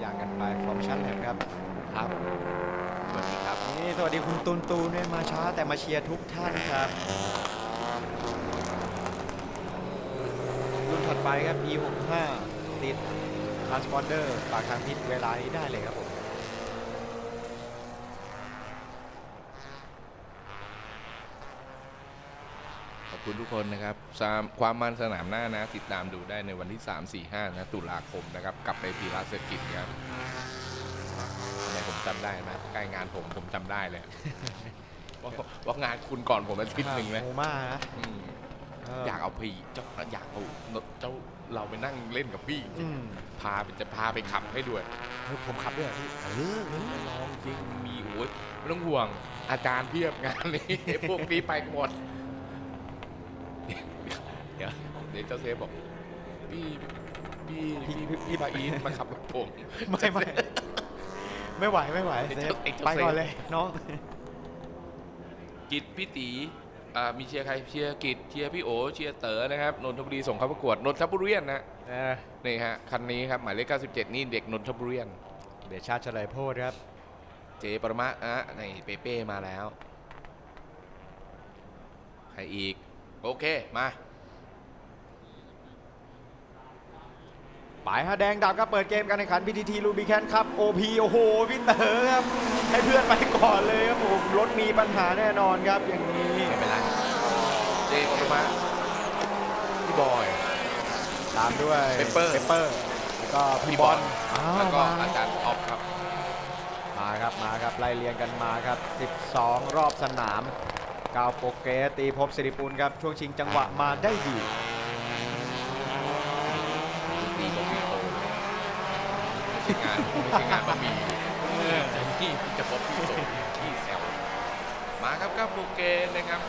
อย่างกันไปฟอร์มชั่นแลบครับครับสวัสดีครับนี่สวัสดีคุณตูนตูนด้วยมาช้าแต่มาเชียร์ทุกท่านครับรุ่นถัดไปครับ E65 ติด Transponder ปากทางพิษเวลานี้ได้เลยครับผม ขอบ คุณทุกคนนะครับสามความมันสนามหน้านะ ติดตามดูได้ในวันที่ 3 4 5 นะตุลาคมนะครับกลับไปพีรัสเซอร์กิจครับทำไมผมจำได้นะใกล้งานผมผมจำได้เลยว่าว่างานคุณก่อนผมอาทิตย์หนึ่งนะโมมานะอืมเอยากเอาพี่เจ้าอยากเอาเจ้าเราไปนั่งเล่นกับพี่อืมพาไปจะพาไปขับให้ด้วย เฮ้ยผมขับด้วยเหรอพี่เออเออลองจริงมีโอ้ยไม่ต้องห่วงอาจารย์เพียบงานนี้ พวกนี้ไปหมด เดี๋ยวเดี๋ยวเจ้าเซฟบอกพี่พี่พี่พี่พี่บาอีทมาขับรถผม ไม่ไม่ไม่ไหวไม่ไหวไอ้เซเจ้าฟไอ้เจ้าไปก่อนเซฟ เลยน้องกิจพี่ตีอ่ามีเชียร์ใครเชียร์กิจเชียร์พี่โอเชียร์เต๋อนะครับนนทบุรีส่งเข้าประกวดนนทบุรีนะเออนี่ฮะคันนี้ครับหมายเลข97 นี่เด็กนนทบุรีเดี๋ยวชาติเฉลยโพดครับ เจปรมะอะนี่เปเป้มาแล้วใครอีก โอเคมา ปลายฮะแดงดับก็เปิดเกมการแข่งขัน PTT ลูบิแคนครับ OP โอ้โหพี่เต๋อครับ ให้เพื่อนไปก่อนเลยครับผมรถมีปัญหาแน่นอนครับอย่างนี้ ไม่เป็นไรเจปรมะพี่บอย ตามด้วย Pepper เปเปอร์แล้วก็พี่พี่บบออลลอ้าวแล้วก็มาอาจารย์ออฟครับ มาครับมาครับไล่เรียงกันมาครับ 12 รอบสนามกาวโปรเกสตีภพสิริปุลครับ ช่วงชิงจังหวะมาได้ดีดีกว่าพี่โตไม่ ใช่งานไม่ใช่งานบะหมี่จะนี่จะพบพี่โตขี้แซวมาครับก้าวโปรเกนนะครับ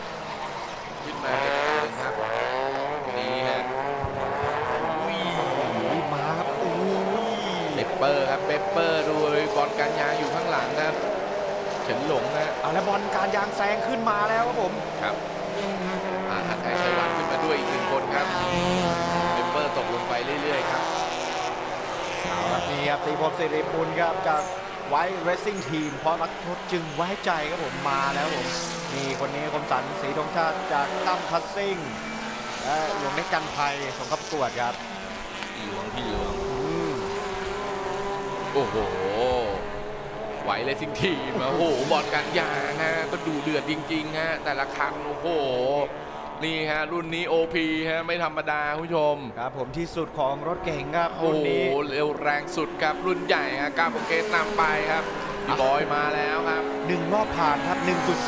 ขึ้นมาเก็บหนึ่งครับดีฮะอุ้ยอุ้ยมาครับอุ้ยเปปเปอร์ครับเปปเปอร์ดูบอลการยางอยู่ข้างหลังครับเฉินหลงนะเอาแล้วบอลการยางแซงขึ้นมาแล้วครับผมครับอาทันไทยชัยวัฒน์ขึ้นมาด้วยอีกหนึ่งคนครับเปปเปอร์ตกลงไปเรื่อยๆครับ เอาครับนี่ครับตีภพสิริปุลครับจากไว้เรสซิ่งทีมเพราะรักทดจึงไว้ใจครับผมมาแล้วผมนี่คนนี้คมสันสีธงชาติจากตั้มคัสซิ่งและหลวงเล็กกันภัยสงขับประกวดครับพี่หลวงพี่หลวงอืมโอ้โหไหวเลยสิ่งทีมอะโอ้โหบอลการยางฮะก็ดูเดือดจริงๆฮะแต่ละคันโอ้โห นี่ฮะ รุ่นนี้ OP ฮะ ไม่ธรรมดาคุณผู้ชม ครับผมที่สุดของรถเก่งครับโอ้รุ่นโหนี้ เร็วแรงสุดครับ รุ่นใหญ่ฮะกาโปเกตนำไปครับพี่บอยมาแล้วครับ หนึ่งรอบผ่านครับ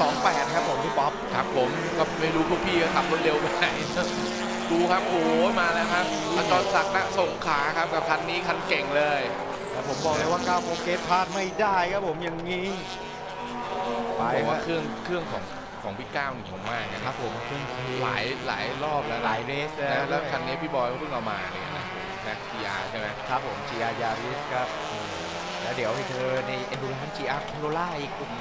1.28 ครับผมพี่ป๊อป ครับผมก็ไม่รู้พวกพี่ก็ขับรถเร็วไปไหน ดูครับ โอ้โหมาแล้วครับอาจารย์ศักดิ์ณสงขลาครับกับคันนี้คันเก่งเลย แต่ผมบอกเลยว่าก้าวโปรเกสพลาดไม่ได้ครับผมอย่างนี้ ไปผมครัว่าบเครื่องเครื่องของ ของพี่ก้าวนี่ของมากนะคครัรับบผมเครื่องหลายหลายรอบแล้วหนะลายเรสนะแล้วแล้วคันนี้พี่บอยเขาเพิ่งเอามาเนี่ยนะนะทีอาใช่ไหมครับผม GR Yaris ครับอืมแล้วเดี๋ยวให้เธอใน Endurance GR Corolla อีกโอ้โห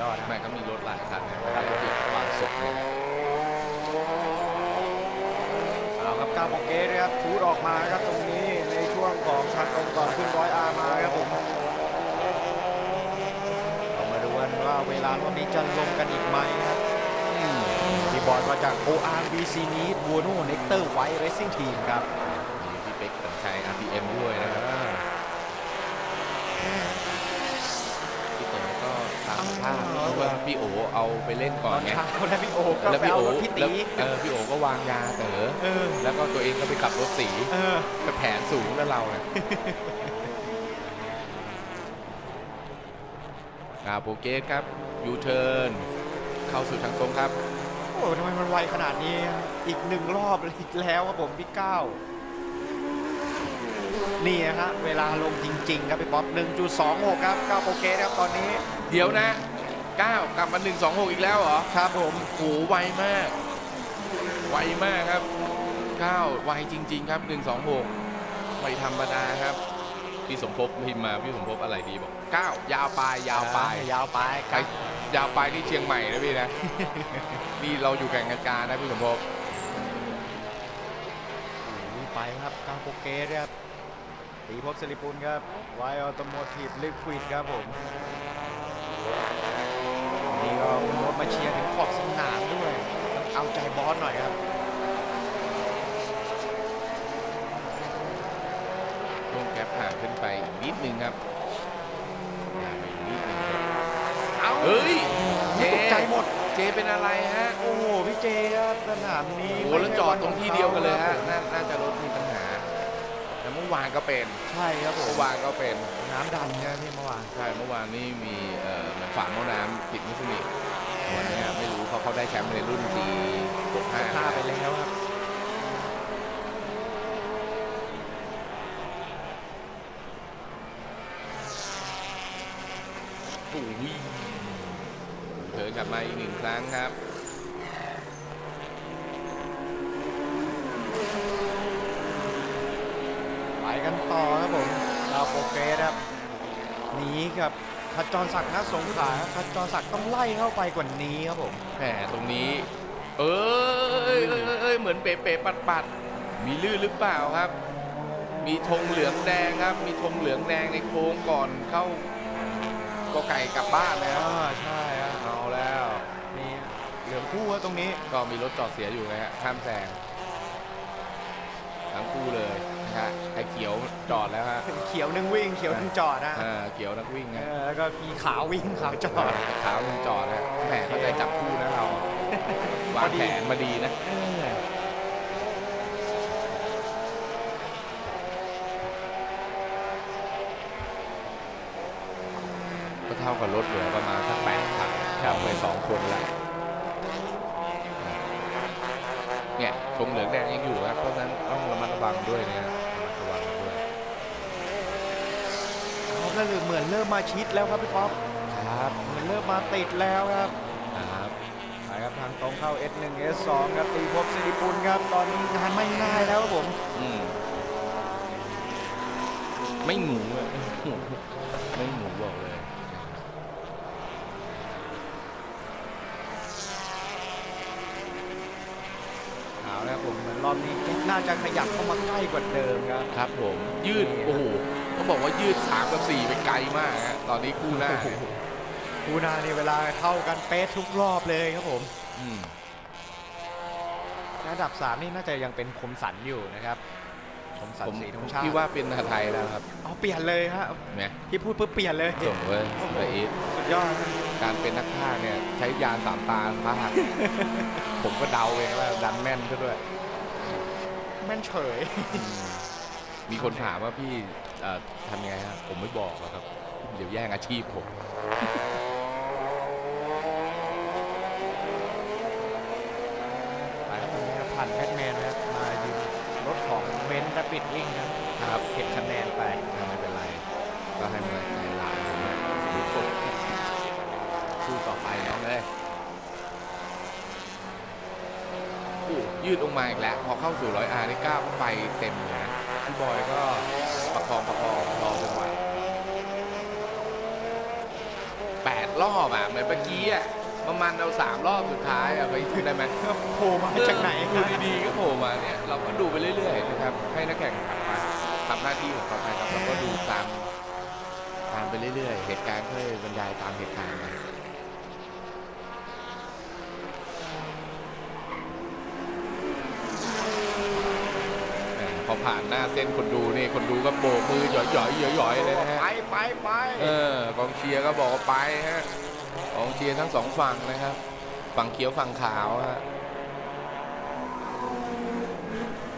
ยอดนะแม่ก็มีรถหลายคันนะครับรถเกี่ยวกับวางศพเนี่ยเอาครับก้าวโปรเกสนะครับชูดออกมาครับตรงนี้ในช่วงของทางตรงก่อนขึ้นร้อยอาร์มาครับผมเรามาดูกัน ว่าเวลารอบนี้จะลงกันอีกไหมครับอืมพี่บอลมาจาก ORBC Meet b u o n o Nectar White Racing Team ครับมีพี่เป๊กสัญชัย RPM ด้วยนะครับพี่เต๋อก็ตามภาพที่ว่าพี่โอเอาไปเล่นตก่ออนนไงเช้าแล้วพี่โอก็แล้วไปพี่เอาโอรถพี่แล้วตีเออพี่โอก็วางยาเต๋อเออแล้วก็ตัวเองก็ไปขับรถสีเออไปแผนสูงแล้วเราเนี่ยาโปเกตครับยูเทิร์นเข้าสู่ทางตรงครับ โอ้ทำไมมันไวขนาดนี้อีกหนึ่งรอบอีกแล้วครับผมพี่ก้าวนี่ฮะเวลาลงจริง ๆ ครับพี่ป๊อป1.26 ครับก้าวโปรเกสครับตอนนี้ เดี๋ยวนะ 9 กลับมา 1 2 6 อีกแล้วเหรอ ครับผมโหไวมาก ไวมากครับ 9 ไวจริง ๆ ครับ 1 2 6 ไม่ธรรมดาครับ พี่สมภพพิมพ์มาพี่สมภพอะไรดีบอก9ยาวปลายยาวปลายยาวไปไปยาวปลายที่เชียงใหม่นะพี่นะ นี่เราอยู่แก่งกระจานนะพี่สมภพโอ้โหไปครับก้าวโปรเกสครับตีภพสิริปุลครับไวออโตโมทีฟลิควิดครับผมนี่ก็คุณมดมาเชียร์ถึงขอบสนามด้วยต้องเอาใจบอสหน่อยครับ ช่วงแก๊ปห่างขึ้นไปอีกนิดนึงครับห่างไปอีกนิดนึงครับเอาเฮ้ยเจตกใจหมด เจเป็นอะไรฮะโอ้โหพี่เจครับสนามนี้โอ้โหไม่แล้วใช่จอดตรงที่เดียวกันเลยฮะวัน่าน่าจะรถมีปัญหาแต่เมื่อวานก็เป็นใช่ครับผมเมื่อวานก็เป็นน้ำดันครับพี่เมื่อวานใช่เมื่อวานนี่มีเอ่อเหมือนฝาหม้อน้ำติดมิสนิวันนี้ไม่รู้เพราะเขาได้แชมป์ในรุ่น G 65ห้าไปแล้วครับ โอ้ยเถิน กลับมาอีกหนึ่งครั้งครับไปกันต่อครับผมดาวโปรเกรสครับหนีครับขจรศักดิ์นะสงขลาครับขจรศักดิ์ต้องไล่เข้าไปกว่านี้ครับผมแหมตรงนี้เอ้ยเอ้ยเอ้ยเอ้ยเหมือนเป๋เป๋ปัดปัดมีลื่นหรือเปล่าครับ มีธงเหลืองแดงครับ มีธงเหลืองแดงในโค้งก่อนเข้ากอไก่กลับบ้านเลยครับอ่าใช่ครับ เอาแล้ว นี่เหลือง คู่ครับตรงนี้ก็มีรถจอดเสียอยู่นะฮะข้ามแซงทั้งคู่เลยนะฮะไอ้เขียวจอดแล้วฮะเขียวหนึ่งวิ่งเขียวหนึ่งจอดนะอ่าเขียวนักวิ่งเอนะอแล้วก็มีขาววิ่งขาวจอดขาวหนึ่งจอดนะแหมเข้าใจจับคู่นะเราวางแผนมาดีนะเออก็เท่ากับรถเหลือประมาณสักแปดคันครับไปสองคนแล้วเนี่ย ธงเหลืองแดงยังอยู่ครับเพราะฉะนั้นต้องระมัดระวังด้วยนะระมัดระวังด้วยเขาก็เหมือนเริ่มมาชิดแล้วครับพี่ป๊อปครับเหมือนเริ่มมาติดแล้วครับครับไปครับทางตรงเข้า S1 S2 ครับตีภพสิริปุลครับตอนนี้งานไม่ง่ายแล้วครับผมอืมไม่หนูอะไม่หนูบอกเลย เอาแล้วครับผมเหมื อนรอบนี้น่าจะขยับเข้ามาใกล้กว่าเดิมครับ ครับผมยืดโอ้โหต้องบอกว่ายืด3กับ4ไปไกลมากฮะตอนนี้คู่หน้าเนี่ยคูนานี่เวลาเท่ากันเป๊ะทุกรอบเลยครับผมอืมระดับ 3 นี่น่าจะยังเป็นคมสันอยู่นะครับคมสันผมสีธงชาติพี่ว่าเป็นไทยแล้วครับอ๋อเปลี่ยนเลยฮะเนี่ยที่พูดปุ๊บเปลี่ยนเลยส่งเว้ยเลยอีทสุดยอดการเป็นนักฆ่าเนี่ยใช้ยานสามตาพากผมก็เดาเองว่าดันแม่นซะด้วย แม่นเฉยอืมมีคนถามว่าพี่เอ่อทำยังไงฮะผมไม่บอกหรอกครับ เดี๋ยวแย่งอาชีพผม ไปครับตรงนี้ครับผ่านแบทแมนนะครับมายืนรถของเบนซ์และปิดวิ่งครับครับเก็บคะแนนไปไม่เป็นไร ก็ให้มันใจหลานผมนะดูกดสู้ต่อไปน้องเลยโอ้ ยืดลงมาอีกแล้ว พอเข้าสู่ร้อยอาร์นี่ก้าวเข้าไปเต็มเลยนะพี่บอยก็ประคองประคองรอจังหวะแปดรอบอะเหมือนเมื่อกี้อะประมาณเอาสามรอบสุดท้ายอะไปได้ไหมโผล่มาจากไหนดูดีๆก็โผล่มาเนี่ยเราก็ดูไปเรื่อยๆนะครับให้นักแข่งขันมาทำหน้าที่ของเขาไปครับเราก็ดูตามตามไปเรื่อยๆ เหตุการณ์ค่อยบรรยายตามเหตุการณ์ไปแหม พอผ่านหน้าเส้นคนดูนี่คนดูก็โบกมือหย่อยๆหย่อยๆเลยนะฮะไปไปไปเออกองเชียร์ก็บอกว่าไปฮะกองเชียร์ทั้งสองฝั่งนะครับ ฝั่งเขียวฝั่งขาวฮะ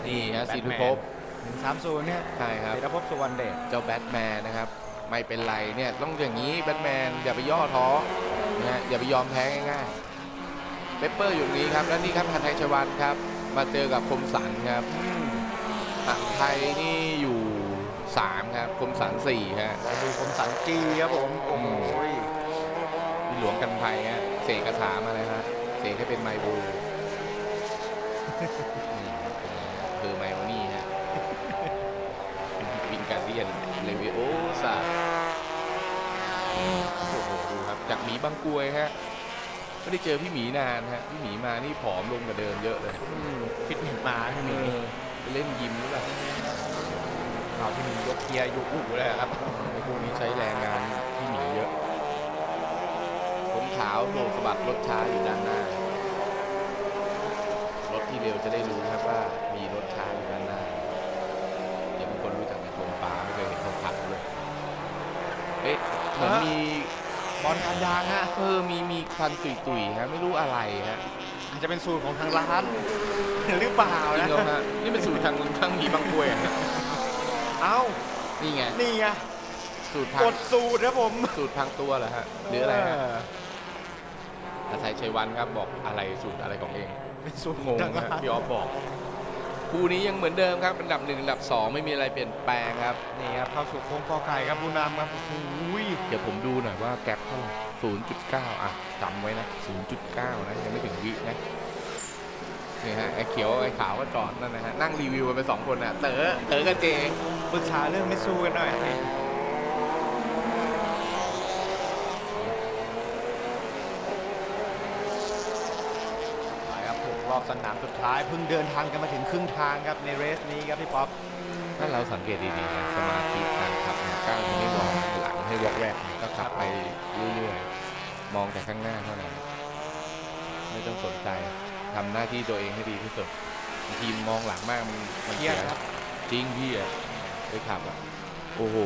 นี่ฮะสิทธิภพหนึ่งสามศูนย์เนี่ยใช่ครับศิรภพสุวรรณเดชเจ้าแบทแมนนะครับ ไม่เป็นไรเนี่ยต้องอย่างนี้แบทแมนอย่าไปย่อท้อนะฮะอย่าไปยอมแพ้ง่ายๆเปปเปอร์อยู่ตรงนี้ครับ แล้วนี่ครับพันไทยชวันครับ มาเจอกับคมสันครับ อะไทยนี่อยู่ 3 ครับคมสัน4ฮะดูคมสันจีครับผมโอ้โหพี่หลวงกันภัยฮะเสกกระถามาเลยฮะเสกให้เป็นไมบูนี่เป็นไงฮะคือไมโอนี่ฮะวินการเดียนเลวิโอซาโอ้โหดูครับจากหมีบางกรวยฮะไม่ได้เจอพี่หมีนานฮะพี่หมีมานี่ผอมลงกว่าเดิมเยอะเลยฟิตเนสมาที่นี่ ไปเล่นยิมหรือเปล่าข่าวที่มียกเกียร์ยุกอู่เลยครับไอ้พวกนี้ใช้แรงงานที่หนีเยอะผมขาวโบกสะบัดรถช้าอยู่ด้านหน้ารถที่เร็วจะได้รู้นะครับว่ามีรถช้าอยู่ด้านหน้าเดี๋ยวบางคนรู้จักในตรงปลาไม่เคยเห็นเขาพักเลยเอ๊ะเหมือนฮะมีบอลการยางฮะเออมีมีควันตุยๆฮะไม่รู้อะไรฮะอาจจะเป็นสูตรของทางร้าน หรือเปล่าจรินะงเหรอฮะนี่เป็นสูตรทางทางหมีบางกรวยอะฮะเอ้า นี่ไงนี่ไงสูตรพังกดสูตรครับผมสูตรพังตัวเหรอฮะหรืออะไรฮะอาศัยชัยวันครับบอกอะไรสูตรอะไรของเอง เป็นสูตรงงทางฮะร้านพี่ออฟบอก คู่นี้ยังเหมือนเดิมครับอันดับหนึ่งอันดับสองไม่มีอะไรเปลี่ยนแปลงครับ นี่ครับเข้าสู่โค้งกอไก่ครับผู้นำครับโอ้โหยเดี๋ยวผมดูหน่อยว่าแก๊ปเท่าไหร่0.9 อะจำไว้นะ 0.9 นะ ยังไม่ถึงวินะ นี่ฮะไอ้เขียวไอ้ขาวก็จอดนั่นนะฮะนั่งรีวิวกันไปสองคนน่ะเต๋อเต๋อกับเจปรึกษาเรื่องมิตซูกันหน่อยไปครับผมรอบสนามสุดท้ายเพิ่งเดินทางกันมาถึงครึ่งทางครับในเรสนี้ครับพี่ป๊อปถ้าเราสังเกตดีๆนะสมาธิการขับเนี่ยก้าวจะไม่มองหลังให้วอกแวกนะก็ขับไปเรื่อยๆมองแต่ข้างหน้าเท่านั้นไม่ต้องสนใจ ทำหน้าที่ตัวเองให้ดีที่สุดบางทีมองหลังมากมันมันเครียดครับจริงพี่อะไปขับอะโอ้โห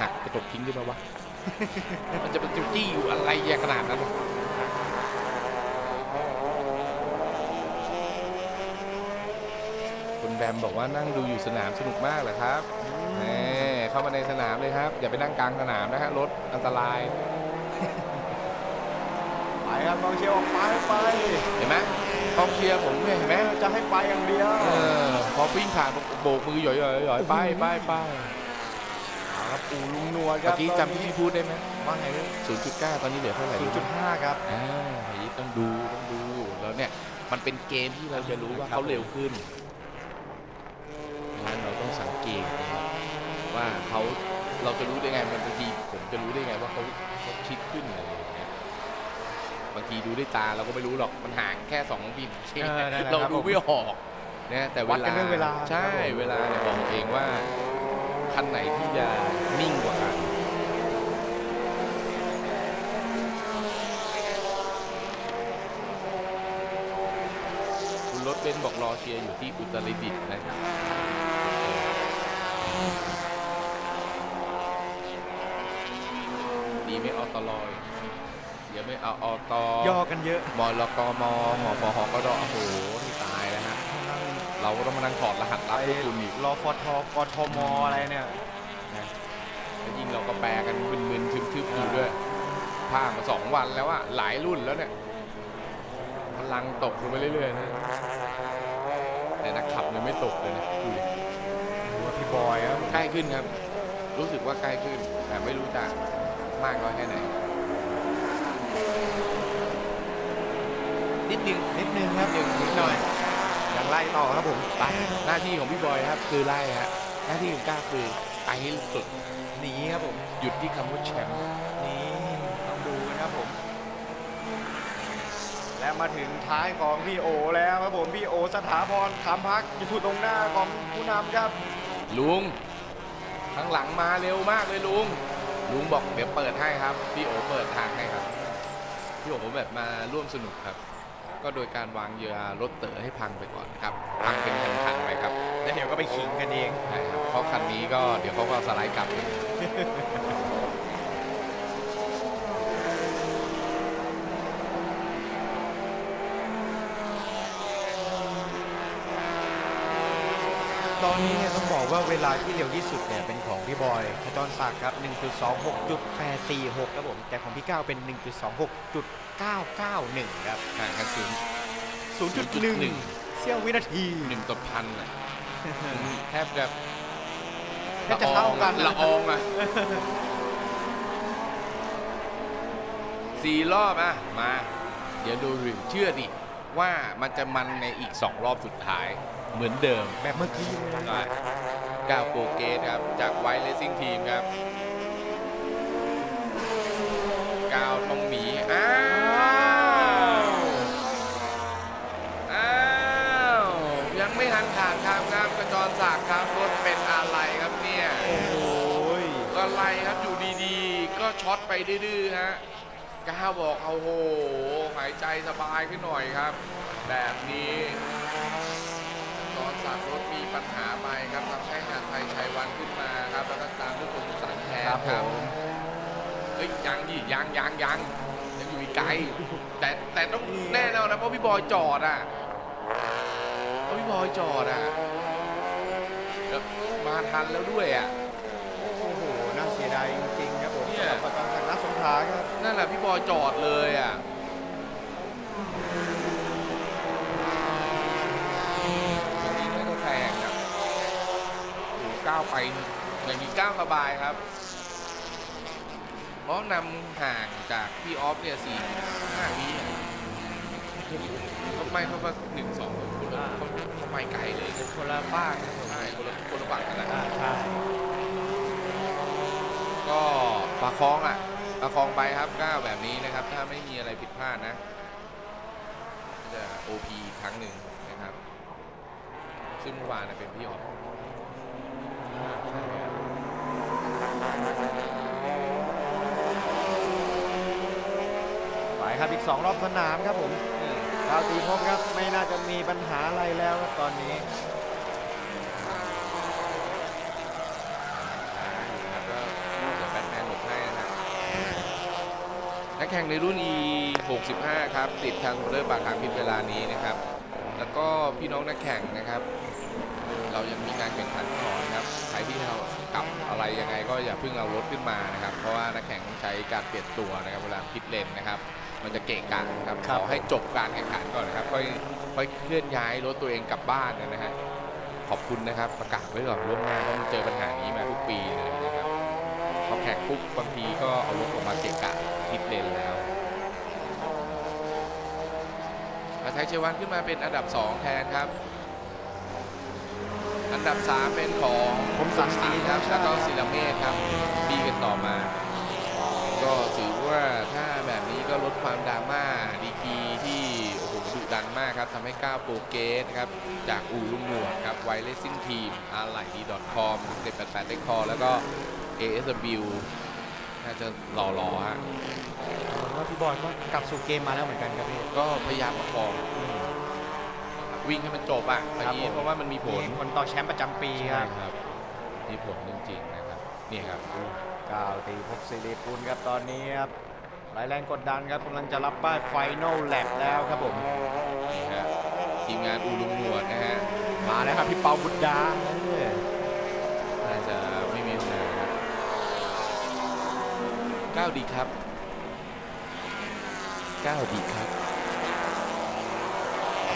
หักกระจกทิ้งได้ไหมวะ มันจะเป็นจี้อยู่อะไรแย่ขนาดนั้นวะคุณแบมบอกว่านั่งดูอยู่สนามสนุกมากเหรอครับแหมเข้ามาในสนามเลยครับ อย่าไปนั่งกลางสนามนะฮะรถอันตราย ไปครับกองเชียร์ออกไปไป เห็นไหม กองเชียร์ผมเนี่ยเห็นไหมจะให้ไปอย่างเดียวเออพอวิ่งผ่านโบกมือหย่อยๆหย่อยๆไปไปไปเอาครับปู่ลุงนวลคเมื่รัอบกี้จำที่พี่พูดได้ไหมว่าไง0.9ตอนนี้เหลือเท่าไหร่ศูรู้นย์ไหมจุดห้าครับ อ่าอย่างนี้ต้องดูต้องดูแล้วเนี่ยมันเป็นเกมที่เราจะรู้ว่าเขาเร็วขึ้นงั้นเราต้องสังเกตนะครับว่าเขาเราจะรู้ได้ไงมันบางทีผมจะรู้ได้ไงว่าเขาเขาชิดขึ้นอะไรอย่างเงี้ย บางทีดูด้วยตาเราก็ไม่รู้หรอกมันห่างแค่สองวินเออนั่นแหละเราครับดูผมไม่ออกนะแต่วัดกันด้วยเวลาใช่ครับผม เวลาเนี่ยบอกเองว่าคันไหนที่จะนิ่งกว่ากัน คุณรถเบนซ์บอกรอเชียร์อยู่ที่อุตรดิตถ์นะดีไม่เอาตลอย เดี๋ยวไม่เอาอตย่อกันเยอะมลกมหอปหก็ดโอ้โหที่ตายแล้วฮะเราก็ต้องมานั่งถอดรหัสลับพวกคุณอีกรอฟทกทมอะไรเนี่ยแล้วยิ่งเราก็แปลกันมึนๆทึบๆอยู่ด้วยผ่านมาสองวันแล้วอะหลายรุ่นแล้วเนี่ยพลังตกลงไปเรื่อยๆนะแต่นักขับยังไม่ตกเลยนะดูดิดูว่าพี่บอยครับใกล้ขึ้นครับ รู้สึกว่าใกล้ขึ้นแต่ไม่รู้จะมากน้อยแค่ไหน นิดนึงนิดนึงครับนิดนึงนิดหน่อยยังไล่ต่อครับผมไปหน้าที่ของพี่บอยครับ คือไล่ฮะหน้าที่ของก้าวคือไปให้สุดหนีครับผมหยุดที่คำว่าแชมป์นี่ต้องดูกันครับผม และมาถึงท้ายของพี่โอแล้วครับผมพี่โอสถาพรคำพักอยู่ตรงหน้าของผู้นำครับลุงข้างหลังมาเร็วมากเลยลุงลุงบอกเดี๋ยวเปิดให้ครับ พี่โอเปิดทางให้ครับพี่โอแบบมาร่วมสนุกครับ ก็โดยการวางเหยื่อรถเต๋อให้พังไปก่อนครับพังเป็นคันๆไปครับแล้วเดี๋ยวก็ไปขิงกันเองใช่ครับเพราะคันนี้ก็เดี๋ยวเขาก็สไลด์กลับเองตอนนี้เนี่ยต้องบอกว่าเวลาที่เร็วที่สุดเนี่ยเป็นของพี่บอยขจรศักดิ์ครับ 1.26.846ครับผม แต่ของพี่ก้าวเป็น 1.26.991 ครับห่างกันถึง0.1 เสี้ยววินาทีหนึ่งต่อพันอะแทบจะแทบจะเท่ากันละอองอะสี่รอบอะมา เดี๋ยวดูดิเชื่อดิว่ามันจะมันในอีกสองรอบสุดท้ายเหมือนเดิมแบบเมื่อกี้เลยได้ก้าวโปรเกตครับ จากไวเลสซิ่งทีมครับก้าวต้องหมี อ้าว อ้าว ยังไม่ทันขาดคำครับกระจรศักดิ์ครับรถเป็นอะไรครับเนี่ย ช็อต ไปดื้อๆฮะก้าวบอกเอาโห หายใจสบายขึ้นหน่อยครับ แบบนี้ตอนสัตว์รถมีปัญหาไปครับทำให้หาดไทยชัยวันขึ้นมาครับแล้วก็ตามด้วยคนสันแทนครับครับผมเฮ้ยยังดิยังยังยังยังอยู่อีกไกล แต่แต่ต้องแน่นอนนะเพราะพี่บอยจอดอะเพราะพี่บอยจอดอะแล้วมาทันแล้วด้วยอะ โอ้โหน่าเสียดายจริงๆครับผม เนี่ยสำหรับประจันจากนักสงขลาครับนั่นแหละพี่บอยจอดเลยอะอันนี้ไม่ก็แพงอะโอ้โหก้าวไปอย่างนี้ก้าวสบายครับ เพราะนำห่างจากพี่ออฟเนี่ยสี่ห้าวิอะเขาไม่เขาว่าหนึ่งสองคนละเขาเขาไปไกลเลย คนละบ้านครับผมใช่คนละคนละฝั่งกันนะ ใช่ ก็ ประคองอะประคองไปครับก้าวแบบนี้นะครับ ถ้าไม่มีอะไรผิดพลาดนะจะ OP อีกครั้งหนึ่งนะครับ ซึ่งเมื่อวานนะเป็นพี่ออฟไปครับอีก 2 รอบสนามครับผมอืมดาวตีพบครับไม่น่าจะมีปัญหาอะไรแล้วครับตอนนี้ ครับก็เดี๋ยวแบทแมนหลบให้นะฮะ นักแข่งในรุ่น E 65 ครับ ติดทางเริ่มบากทางพิมพ์เวลานี้นะครับ แล้วก็พี่น้องนักแข่งนะครับ เรายังมีการแข่งขันต่อนะครับ ใครที่เรากลับอะไรยังไงก็อย่าเพิ่งเอารถขึ้นมานะครับ เพราะว่านักแข่งใช้การเปลี่ยนตัวนะครับเวลาพิดเลนนะครับ มันจะเกะกะนะครับครับขอให้จบการแข่งขันก่อนนะครับ ค่อยค่อยเคลื่อนย้ายรถตัวเองกลับบ้านนะฮะ ขอบคุณนะครับ ประกาศไว้ก่อนล่วงหน้าเพราะมันเจอปัญหานี้มาทุกปีเลยนะครับพอแข่งปุ๊บบางทีก็เอารถออกมาเกะกะ พิดเลนแล้วอาไทยเชยวันขึ้นมาเป็นอันดับ 2 แทนครับ อันดับ 3 เป็นของคมสันศรีครับครับ แล้วก็ศิลเมธครับบีกันต่อมา ก็ถือว่าถ้าแบบนี้ก็ลดความดราม่าดีกรีที่โอ้โหดุดันมากครับทำให้ก้าวโปรเกสนะครับ จากอู่ลุงหนวดครับไวเลสซิ่งทีมอาร์ไลดีดอทคอมเจ็ดแปดแปดเต็คคอแล้วก็ ASW น่าจะหล่อๆฮะผมว่าพี่บอยก็กลับสู่เกมมาแล้วเหมือนกันครับพี่ ก็พยายามประคองวิ่งให้มันจบอะอันนี้ครับผม เพราะว่ามันมีผลมีคนต่อแชมป์ประจำปีครับครับมีผลจริงๆนะครับเนี่ยครับก้าวตีพบสิริปุลครับตอนนี้ครับหลายแรงกดดันครับกำลังจะรับป้ายไฟนอลแลบแล้วครับผม นี่ฮะทีมงานอูลุงหนวดนะฮะมาแล้วครับพี่เปาบุตรดาเออน่า 9 ดีครับ 9 ดีครับ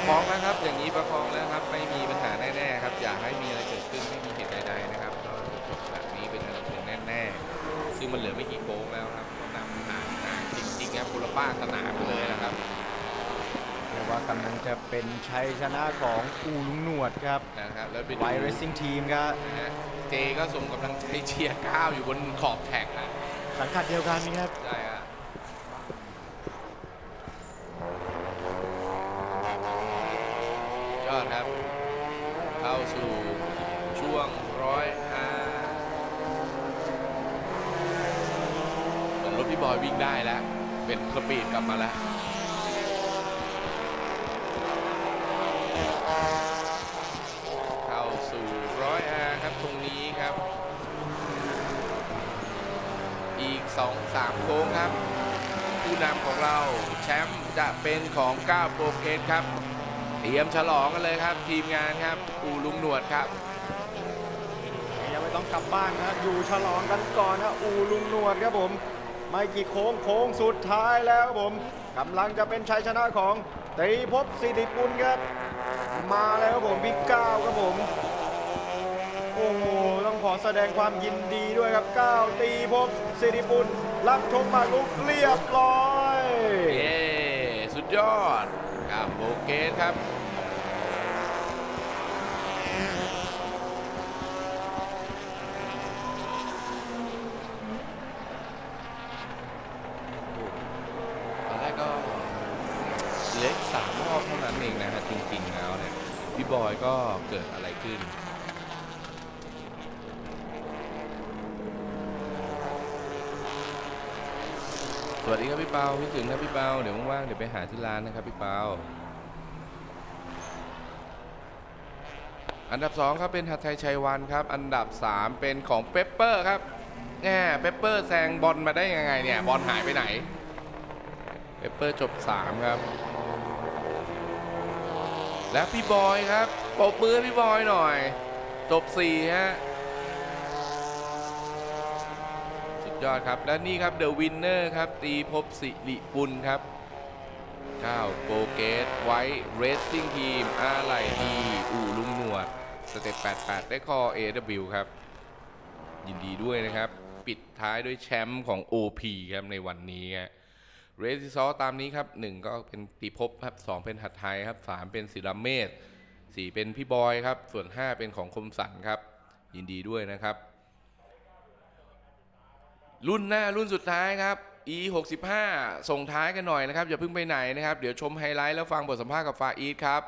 ฟ้องแล้วครับ อย่างนี้ประคองแล้วครับ ไม่มีปัญหาแน่ๆครับ อย่าให้มีอะไรเกิดขึ้น ไม่มีเหตุใดๆนะครับก็จบแบบนี้เป็นอานถึงแน่ๆ ซึ่งมันเหลือไม่กี่โค้งแล้วครับนำห่างจริงๆครับบุระป้าสนามไปเลยนะครับเรียกว่ากำลังจะเป็นชัยชนะของอูลุงหนวดครับนะครับ แล้วไปดูไวเรซิ่งทีมครับเจก็สมงกำลังใจเชียร์ก้าวอยู่บนขอบแท็กนะ สังกัดเดียวกันครับ ใช่ฮะยอดครับ เข้าสู่ช่วงร้อยอาเหมือนรถพี่บอยวิ่งได้แล้ว เป็นสปีดกลับมาแล้ว 2 3 โค้งครับ ผู้นำของเราแชมป์จะเป็นของ9โปรเกตครับเตรียมฉลองกันเลยครับ ทีมงานครับอูลุงหนวดครับยังไม่ต้องกลับบ้านนะอยู่ฉลองกันก่อนนะอูลุงหนวดครับผม ไม่กี่โค้งโค้งสุดท้ายแล้วผมกำลังจะเป็นชัยชนะของตีพบสิริกุลครับ มาแล้วครับผมพี่ก้าครับผม อ้โหต้องขอแสดงความยินดีด้วยครับก้าวตีภพสิริกุลรับชมมากรุกเรียบร้อยเย้สุดยอดกับโปรเกรสครับตอนแรกก็เหลืออีกสามรอบเท่านั้นเองนะฮะจริงๆแล้วเนี่ยพี่บอยก็เกิดอะไรขึ้น สวัสดีครับพี่เปาพี่ถึงนะพี่เปาเดี๋ยวว่างๆเดี๋ยวไปหาที่ร้านนะครับพี่เปาอันดับ2ครับเป็นหัตไทยชัยวันครับ อันดับ 3 เป็นของเปปเปอร์ครับแง่เปปเปอร์แซงบอลมาได้ยังไงเนี่ยบอลหายไปไหนเปปเปอร์จบ 3 ครับ และพี่บอยครับปรบมือพี่บอยหน่อย จบ4ฮะ สุด ยอดครับ และนี่ครับเดอะวินเนอร์ครับ ตีภพบสิริปุลครับ9โปรเกตไวท์เรสซิ่งทีมอาไหลดี อู่ลุงหนวด สเต็ป 88 ได้คอ AW ครับ ยินดีด้วยนะครับ ปิดท้ายด้วยแชมป์ของ OP ครับในวันนี้ครับเรซิซอตามนี้ครับ 1 ก็เป็นตีภพครับ2เป็นหัดไทยครับ 3 เป็นศิลาเมธ4เป็นพี่บอยครับ ส่วน 5 เป็นของคมสันครับ ยินดีด้วยนะครับ รุ่นหน้ารุ่นสุดท้ายครับ e 6 5ส่งท้ายกันหน่อยนะครับ อย่าเพิ่งไปไหนนะครับ เดี๋ยวชมไฮไลท์แล้วฟังบทสัมภาษณ์กับฟาอีทครับ